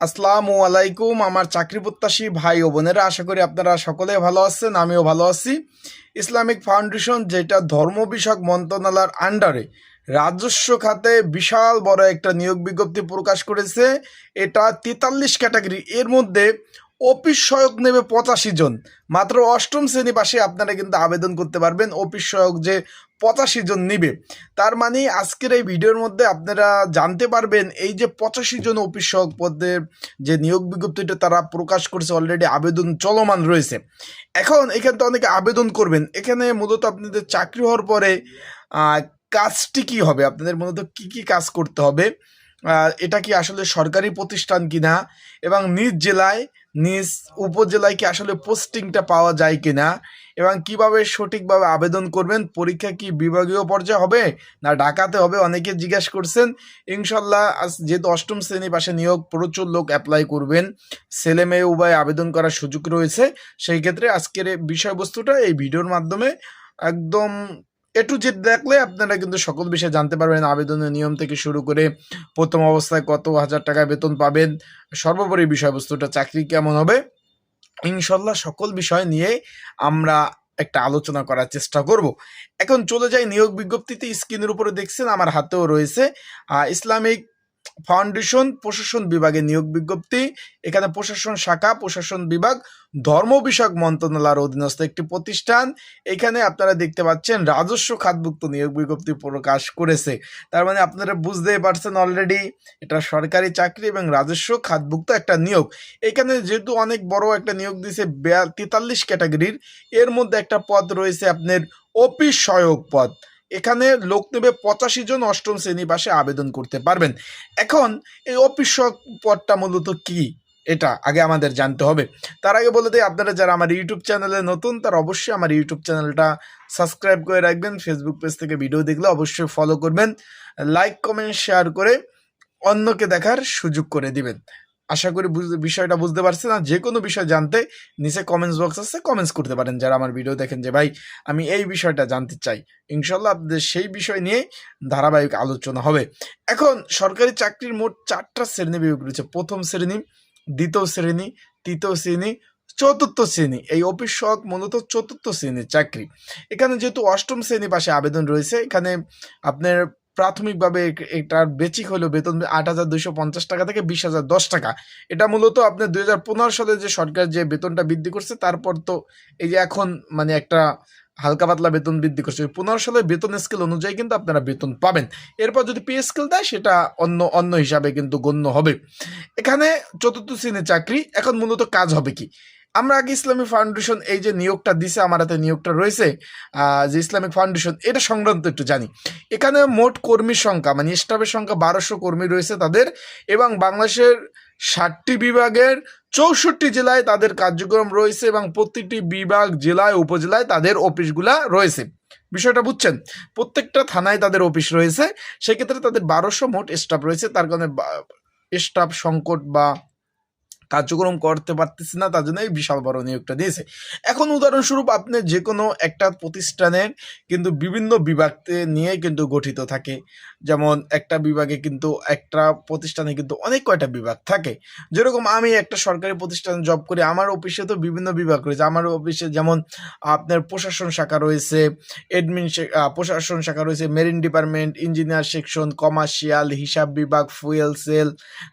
আসসালামু আলাইকুম, আমার চাকরি প্রত্যাশী ভাই ও বোনেরা, আশা করি আপনারা সকলে ভালো আছেন, আমিও ভালো আছি। ইসলামিক ফাউন্ডেশন যেটা ধর্ম বিষয়ক মন্ত্রণালয়ের আন্ডারে রাজস্ব খাতে বিশাল বড় একটা নিয়োগ বিজ্ঞপ্তি প্রকাশ করেছে। এটা তেতাল্লিশ ক্যাটাগরি, এর মধ্যে অফিস সহায়ক নেবে পঁচাশি জন। মাত্র অষ্টম শ্রেণি পাশে আপনারা কিন্তু আবেদন করতে পারবেন। অফিস সহায়ক যে পঁচাশি জন নিবে। তার মানে আজকের এই ভিডিওর মধ্যে আপনারা জানতে পারবেন এই যে পঁচাশি জন অফিস সহায়ক পদের যে নিয়োগ বিজ্ঞপ্তিটা তারা প্রকাশ করেছে অলরেডি আবেদন চলমান রয়েছে। এখন এখানে তো অনেকে আবেদন করবেন। এখানে মূলত আপনাদের চাকরি হওয়ার পরে কাজটি কি হবে? আপনাদের মূলত কি কি কাজ করতে হবে? এটা কি আসলে সরকারি প্রতিষ্ঠান কিনা? এবং নিজ জেলায়, নিজ উপজেলায় কি আসলে পোস্টিংটা পাওয়া যায় কিনা? এবং কীভাবে সঠিকভাবে আবেদন করবেন, পরীক্ষা কি বিভাগীয় পর্যায়ে হবে না ঢাকাতে হবে? অনেকে জিজ্ঞেস করছেন ইনশাল্লাহ যেহেতু অষ্টম শ্রেণি পাশে নিয়োগ, প্রচুর লোক অ্যাপ্লাই করবেন। ছেলে মেয়ে উভয় আবেদন করার সুযোগ রয়েছে। সেই ক্ষেত্রে আজকের বিষয়বস্তুটা এই ভিডিওর মাধ্যমে একদম এ টু জেড দেখলে আপনারা কিন্তু সকল বিষয়ে জানতে পারবেন। আবেদনের নিয়ম থেকে শুরু করে প্রথম অবস্থায় কত হাজার টাকা বেতন পাবেন, সর্বোপরি বিষয়বস্তুটা চাকরি কেমন হবে ইনশাল্লাহ সকল বিষয় নিয়ে আমরা একটা আলোচনা করার চেষ্টা করব। এখন চলে যাই নিয়োগ বিজ্ঞপ্তিতে। স্ক্রিনের উপরে দেখছেন আমার হাতেও রয়েছে ইসলামিক ফাউন্ডেশন, প্রশাসন বিভাগে নিয়োগ বিজ্ঞপ্তি। এখানে প্রশাসন শাখা, প্রশাসন বিভাগ, ধর্ম বিষয়ক মন্ত্রণালয়ের অধীনস্থ একটি প্রতিষ্ঠান। এখানে আপনারা দেখতে পাচ্ছেন রাজস্ব খাতভুক্ত নিয়োগ বিজ্ঞপ্তি প্রকাশ করেছে। তার মানে আপনারা বুঝতেই পারছেন অলরেডি এটা সরকারি চাকরি এবং রাজস্ব খাতভুক্ত একটা নিয়োগ। এখানে যেহেতু অনেক বড় একটা নিয়োগ দিয়েছে তেতাল্লিশ ক্যাটাগরির, এর মধ্যে একটা পদ রয়েছে আপনার অফিস সহায়ক পদ। এখানে লোক নেবে পঁচাশি জন অষ্টম শ্রেণি পাশে আবেদন করতে পারবেন। এখন এই অফিস সহায়ক পদটা মূলত কি? এটা আগে আমাদের জানতে হবে। তার আগে বলে দিই, আপনারা যারা আমার ইউটিউব চ্যানেলে নতুন, তারা অবশ্যই আমার ইউটিউব চ্যানেলটা সাবস্ক্রাইব করে রাখবেন। ফেসবুক পেজ থেকে ভিডিও দেখলে অবশ্যই ফলো করবেন। লাইক কমেন্ট শেয়ার করে অন্যকে দেখার সুযোগ করে দিবেন। আশা করি বিষয়টা বুঝতে পারছেন আর যে কোনো বিষয় জানতে নিচে কমেন্টস বক্স আছে কমেন্টস করতে পারেন যারা আমার ভিডিও দেখেন যে, ভাই, আমি এই বিষয়টা জানতে চাই। ইনশাল্লাহ আপনাদের সেই বিষয় নিয়ে ধারাবাহিক আলোচনা হবে। এখন, সরকারি চাকরির মোট চারটা শ্রেণি বিভাগ রয়েছে। প্রথম শ্রেণি, দ্বিতীয় শ্রেণি, তৃতীয় শ্রেণি, চতুর্থ শ্রেণি। এই অফিস সহক মূলত চতুর্থ শ্রেণির চাকরি। এখানে যেহেতু অষ্টম শ্রেণি পাশে আবেদন রয়েছে, এখানে আপনার প্রাথমিকভাবে এটার বেচিক হলো বেতন আট হাজার দুইশো পঞ্চাশ টাকা থেকে বিশ হাজার দশ টাকা। এটা মূলত আপনার দুই হাজার পনেরো সালে যে সরকার যে বেতনটা বৃদ্ধি করছে, তারপর তো এই যে এখন মানে একটা হালকা পাতলা বেতন বৃদ্ধি করছে। পনেরো সালের বেতন স্কেল অনুযায়ী কিন্তু আপনারা বেতন পাবেন। এরপর যদি পে স্কেল দেয়, সেটা অন্য অন্য হিসাবে কিন্তু গণ্য হবে। এখানে চতুর্থ শ্রেণির চাকরি, এখন মূলত কাজ হবে কি? আমরা আগে ইসলামিক ফাউন্ডেশন এই যে নিয়োগটা দিছে, আমার হাতে নিয়োগটা রয়েছে যে ইসলামিক ফাউন্ডেশন এটা সংক্রান্ত একটু জানি। এখানে মোট কর্মীর সংখ্যা মানে স্টাফের সংখ্যা বারোশো কর্মী রয়েছে তাদের, এবং বাংলাদেশের ষাটটি বিভাগের চৌষট্টি জেলায় তাদের কার্যক্রম রয়েছে, এবং প্রতিটি বিভাগ জেলায়, উপজেলায় তাদের অফিসগুলা রয়েছে। বিষয়টা বুঝছেন? প্রত্যেকটা থানায় তাদের অফিস রয়েছে, সেক্ষেত্রে তাদের বারোশো মোট স্টাফ রয়েছে, তার কারণে স্টাফ সংকট বা কার্যক্রম করতে পারতেছে না, তার জন্য এই বিশাল বড় নিয়োগটা দিয়েছে। এখন উদাহরণস্বরূপ আপনি যে কোনো একটা প্রতিষ্ঠানের কিন্তু বিভিন্ন বিভাগকে নিয়ে কিন্তু গঠিত থাকে। যেমন একটা বিভাগে কিন্তু একটা প্রতিষ্ঠানে কিন্তু অনেক কয়টা বিভাগ থাকে। যেরকম আমি একটা সরকারি প্রতিষ্ঠানে জব করি, আমার অফিসে তো বিভিন্ন বিভাগ রয়েছে। আমার অফিসে যেমন আপনার প্রশাসন শাখা রয়েছে এডমিন প্রশাসন শাখা রয়েছে marine department engineer section commercial হিসাব বিভাগ ফুয়েল সেল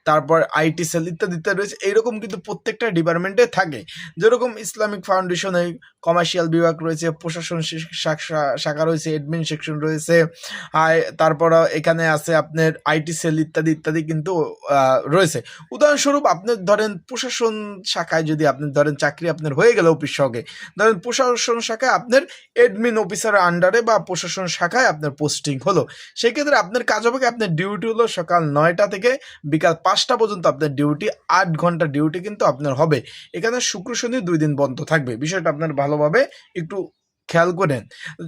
তারপর আইটি সেল ইত্যাদি ইত্যাদি রয়েছে। এইরকম কিন্তু প্রত্যেকটা ডিপার্টমেন্টে থাকে। যেরকম ইসলামিক ফাউন্ডেশনে কমার্শিয়াল বিভাগ রয়েছে, প্রশাসন শাখা রয়েছে এডমিন সেকশন রয়েছে, আর তারপর এখানে আছে আপনার আইটি সেল ইত্যাদি ইত্যাদি কিন্তু রয়েছে। উদাহরণস্বরূপ আপনি ধরেন প্রশাসন শাখায় যদি আপনি ধরেন চাকরি আপনার হয়ে গেল অফিস সঙ্গে, ধরেন প্রশাসন শাখায় আপনার এডমিন অফিসারের আন্ডারে বা প্রশাসন শাখায় আপনার পোস্টিং হলো। সেক্ষেত্রে আপনার কাজ হবে আপনার ডিউটি হলো সকাল নয়টা থেকে বিকাল পাঁচটা পর্যন্ত আপনার ডিউটি আট ঘণ্টা ডিউটি কিন্তু আপনার হবে। এখানে শুক্র, শনি দুই দিন বন্ধ থাকবে। বিষয়টা আপনার ভালোভাবে একটু খেয়াল করেন,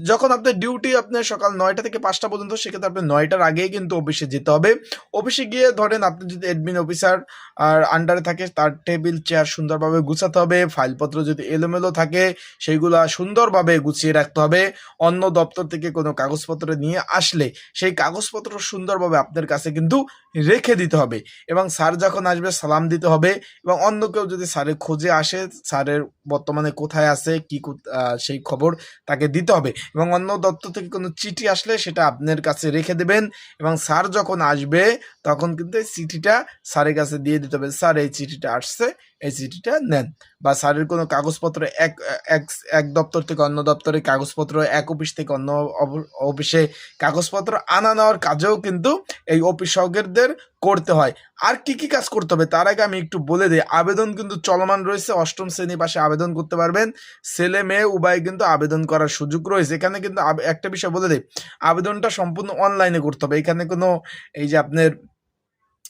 যখন আপনার ডিউটি আপনার সকাল নয়টা থেকে পাঁচটা পর্যন্ত, সেক্ষেত্রে আপনার নয়টার আগেই কিন্তু অফিসে যেতে হবে। অফিসে গিয়ে ধরেন আপনি যদি অ্যাডমিন অফিসার আর আন্ডারে থাকে, তার টেবিল চেয়ার সুন্দরভাবে গুছাতে হবে ফাইলপত্র যদি এলোমেলো থাকে, সেইগুলো সুন্দরভাবে গুছিয়ে রাখতে হবে। অন্য দপ্তর থেকে কোনো কাগজপত্র নিয়ে আসলে, সেই কাগজপত্র সুন্দরভাবে আপনার কাছে কিন্তু রেখে দিতে হবে। এবং স্যার যখন আসবে, সালাম দিতে হবে। এবং অন্য কেউ যদি স্যারের খোঁজে আসে স্যারের বর্তমানে কোথায় আছে, কি সেই খবর তাকে দিতে হবে। এবং অন্য দপ্তর থেকে কোনো চিঠি আসলে সেটা আপনার কাছে রেখে দেবেন এবং স্যার যখন আসবে তখন কিন্তু এই চিঠিটা স্যারের কাছে দিয়ে দিতে হবে। স্যার এই চিঠিটা আসছে, এই চিঠিটা নেন। বা স্যারের কোনো কাগজপত্র এক এক দপ্তর থেকে অন্য দপ্তরে কাগজপত্র, এক অফিস থেকে অন্য অফিসে কাগজপত্র আনা নেওয়ার কাজেও কিন্তু এই অফিসকদের করতে হয়। আর কি কি কাজ করতে হবে তার আগে আমি একটু বলে দিই। আবেদন কিন্তু চলমান রয়েছে। অষ্টম শ্রেণি পাশে আবেদন করতে পারবেন। ছেলে, মেয়ে, উভয় কিন্তু আবেদন করার সুযোগ রয়েছে। এখানে কিন্তু একটা বিষয় বলে দিই। আবেদনটা সম্পূর্ণ অনলাইনে করতে হবে। এখানে কোনো এই যে আপনার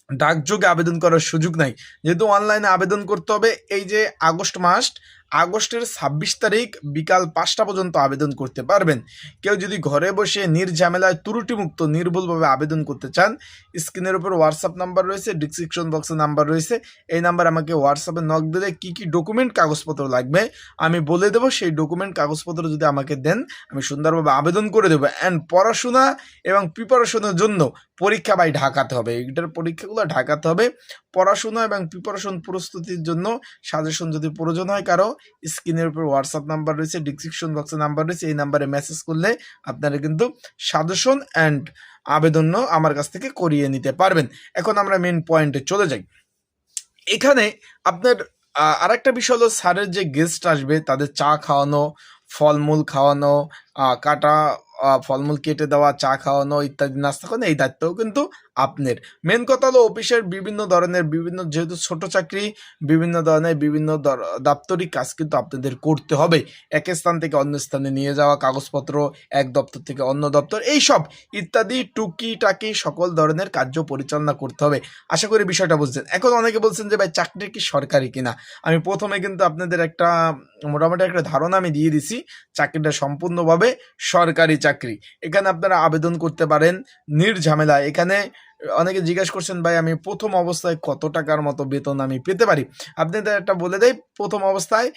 ডাকযোগে আবেদন করার সুযোগ নাই। যেহেতু অনলাইনে আবেদন করতে হবে এই যে আগস্ট মাস আগস্টের ছাব্বিশ তারিখ বিকাল পাঁচটা পর্যন্ত আবেদন করতে পারবেন। কেউ যদি ঘরে বসে নির্ঝামেলায় ত্রুটিমুক্ত, নির্ভুলভাবে আবেদন করতে চান, স্ক্রিনের উপর হোয়াটসঅ্যাপ নাম্বার রয়েছে ডিসক্রিপশন বক্সে নাম্বার রয়েছে। এই নাম্বার আমাকে হোয়াটসঅ্যাপে নক দিলে কি কি ডকুমেন্ট কাগজপত্র লাগবে, আমি বলে দেবো। সেই ডকুমেন্ট কাগজপত্র যদি আমাকে দেন, আমি সুন্দরভাবে আবেদন করে দেবো। অ্যান্ড পড়াশোনা এবং প্রিপারেশনের জন্য পরীক্ষা বাই ঢাকাতে হবে। এটার পরীক্ষাগুলো ঢাকাতে হবে। পড়াশোনা এবং প্রিপারেশন প্রস্তুতির জন্য সাজেশন যদি প্রয়োজন হয় কারও স্ক্রিনের উপর হোয়াটসঅ্যাপ নাম্বার রয়েছে ডিসক্রিপশন বক্সে নাম্বার রয়েছে, এই নাম্বারে মেসেজ করলে আপনারা কিন্তু সাজেশন অ্যান্ড আবেদনও আমার কাছ থেকে করিয়ে নিতে পারবেন। এখন আমরা মেন পয়েন্টে চলে যাই। এখানে আপনার আর একটা বিষয় হলো স্যারের যে গেস্ট আসবে, তাদের চা খাওয়ানো, ফলমূল খাওয়ানো কাটা ফলমূল কেটে দেওয়া, চা খাওয়ানো ইত্যাদি নাস্তা খাওয়ানো এই দায়িত্বও কিন্তু আপনার। মেন কথা হলো অফিসের বিভিন্ন ধরনের, বিভিন্ন যেহেতু ছোট চাকরি, বিভিন্ন ধরনের, বিভিন্ন দাপ্তরিক কাজ কিন্তু আপনাদের করতে হবে। এক স্থান থেকে অন্য স্থানে নিয়ে যাওয়া, কাগজপত্র এক দপ্তর থেকে অন্য দপ্তর এই সব ইত্যাদি টুকি টাকি সকল ধরনের কার্য পরিচালনা করতে হবে। আশা করি বিষয়টা বুঝছেন। এখন অনেকে বলছেন যে, ভাই, চাকরি কি সরকারি কিনা? আমি প্রথমে কিন্তু আপনাদের একটা, মোটামুটি একটা ধারণা আমি দিয়ে দিছি, চাকরিটা সম্পূর্ণভাবে সরকারি চাকরি। এখানে আপনারা আবেদন করতে পারেন, নির্ঝামেলা। এখানে অনেকে জিজ্ঞাসা করছেন, ভাই, আমি প্রথম অবস্থায় কত টাকার মতো বেতন আমি পেতে পারি? আপনাদের একটা বলে দেয় প্রথম অবস্থায়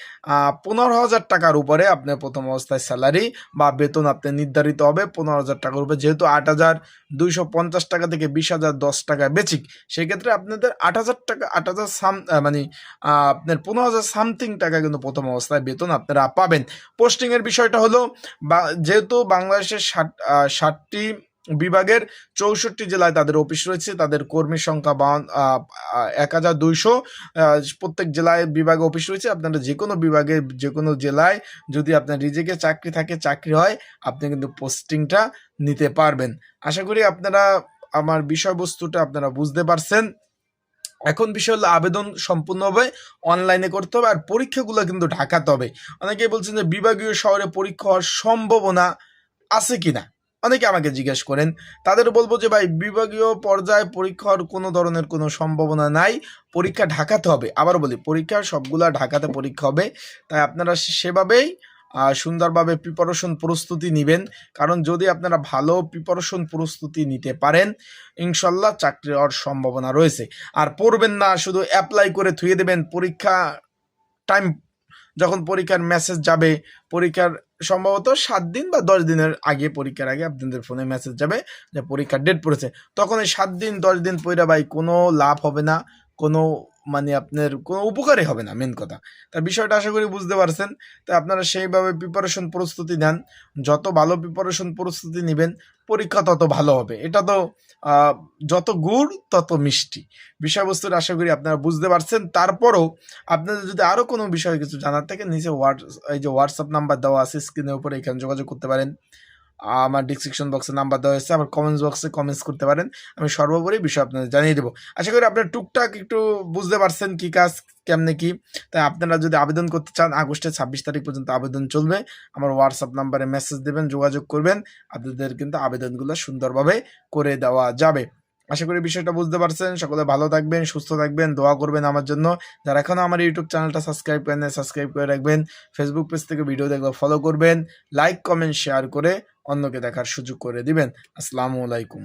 পনেরো হাজার টাকার উপরে আপনার প্রথম অবস্থায় স্যালারি বা বেতন আপনার নির্ধারিত হবে পনেরো হাজার টাকার উপরে। যেহেতু আট হাজার দুইশো পঞ্চাশ টাকা থেকে বিশ হাজার দশ টাকা বেচিক, সেক্ষেত্রে আপনাদের আট হাজার টাকা, আট হাজার সাম মানে আপনার পনেরো হাজার সামথিং টাকা কিন্তু প্রথম অবস্থায় বেতন আপনারা পাবেন। পোস্টিংয়ের বিষয়টা হলো, বা, যেহেতু বাংলাদেশের ষাট ষাটটি বিভাগের চৌষট্টি জেলায় তাদের অফিস রয়েছে। তাদের কর্মী সংখ্যা বাউন এক হাজার দুইশো। প্রত্যেক জেলায় বিভাগে অফিস রয়েছে। আপনারা যে কোনো বিভাগে যে কোনো জেলায় যদি আপনার রিজেকে চাকরি থাকে, চাকরি হয়, আপনি কিন্তু পোস্টিংটা নিতে পারবেন। আশা করি আপনারা আমার বিষয়বস্তুটা আপনারা বুঝতে পারছেন। এখন বিষয় হলো আবেদন সম্পূর্ণভাবে অনলাইনে করতে হবে, আর পরীক্ষাগুলো কিন্তু ঢাকাতে হবে। অনেকেই বলছেন যে বিভাগীয় শহরে পরীক্ষা হওয়ার সম্ভাবনা আছে কিনা? অনেকে আমাকে জিজ্ঞেস করেন, তাদের বলব যে, ভাই, বিভাগীয় পর্যায়ে পরীক্ষার কোনো ধরনের কোনো সম্ভাবনা নাই। পরীক্ষা ঢাকাতে হবে। আবার বলি, পরীক্ষা সবগুলা ঢাকাতে পরীক্ষা হবে। তাই আপনারা সেভাবেই সুন্দরভাবে প্রিপারেশন প্রস্তুতি নেবেন। কারণ যদি আপনারা ভালো প্রিপারেশন প্রস্তুতি নিতে পারেন, ইনশাল্লাহ চাকরি হওয়ার সম্ভাবনা রয়েছে। আর পড়বেন না, শুধু অ্যাপ্লাই করে থুয়ে দেবেন। পরীক্ষা টাইম যখন পরীক্ষার মেসেজ যাবে, পরীক্ষার সম্ভবত সাত দিন বা দশ দিনের আগে, পরীক্ষার আগে আপনাদের ফোনে মেসেজ যাবে যে পরীক্ষার ডেট পড়েছে। তখন এই সাত দিন, দশ দিন পয়রা ভাই কোনো লাভ হবে না, কোনো মানে আপনার কোনো উপকারই হবে না মেন কথা। তার বিষয়টা আশা করি বুঝতে পারছেন। তাই আপনারা সেইভাবে প্রিপারেশন প্রস্তুতি নেন। যত ভালো প্রিপারেশন প্রস্তুতি নেবেন, পরীক্ষা তত ভালো হবে। এটা তো যত গুড়, তত মিষ্টি। বিষয়বস্তুর আশা করি আপনারা বুঝতে পারছেন। তারপরও আপনাদের যদি আরও কোনো বিষয়ে কিছু জানার থাকে, নিচে হোয়াটস এই যে হোয়াটসঅ্যাপ নাম্বার দেওয়া আছে স্ক্রিনের উপরে এখানে যোগাযোগ করতে পারেন। আমার ডিসক্রিপশন বক্সে নাম্বার দেওয়া হয়েছে, আমার কমেন্টস বক্সে কমেন্টস করতে পারেন, আমি সর্বোপরি বিষয় আপনাদের জানিয়ে দেবো। আশা করি আপনারা টুকটাক একটু বুঝতে পারছেন কী কাজ, কেমনে কি। তাই আপনারা যদি আবেদন করতে চান, আগস্টের ছাব্বিশ তারিখ পর্যন্ত আবেদন চলবে। আমার হোয়াটসঅ্যাপ নাম্বারে মেসেজ দেবেন, যোগাযোগ করবেন। আপনাদের কিন্তু আবেদনগুলো সুন্দরভাবে করে দেওয়া যাবে। আশা করি বিষয়টা বুঝতে পারছেন। সকলে ভালো থাকবেন, সুস্থ থাকবেন, দোয়া করবেন আমার জন্য। যারা এখনও আমার ইউটিউব চ্যানেলটা সাবস্ক্রাইব করেন সাবস্ক্রাইব করে রাখবেন। ফেসবুক পেজ থেকে ভিডিও দেখলে ফলো করবেন। লাইক কমেন্ট শেয়ার করে অন্যকে দেখার সুযোগ করে দিবেন। আসসালামু আলাইকুম।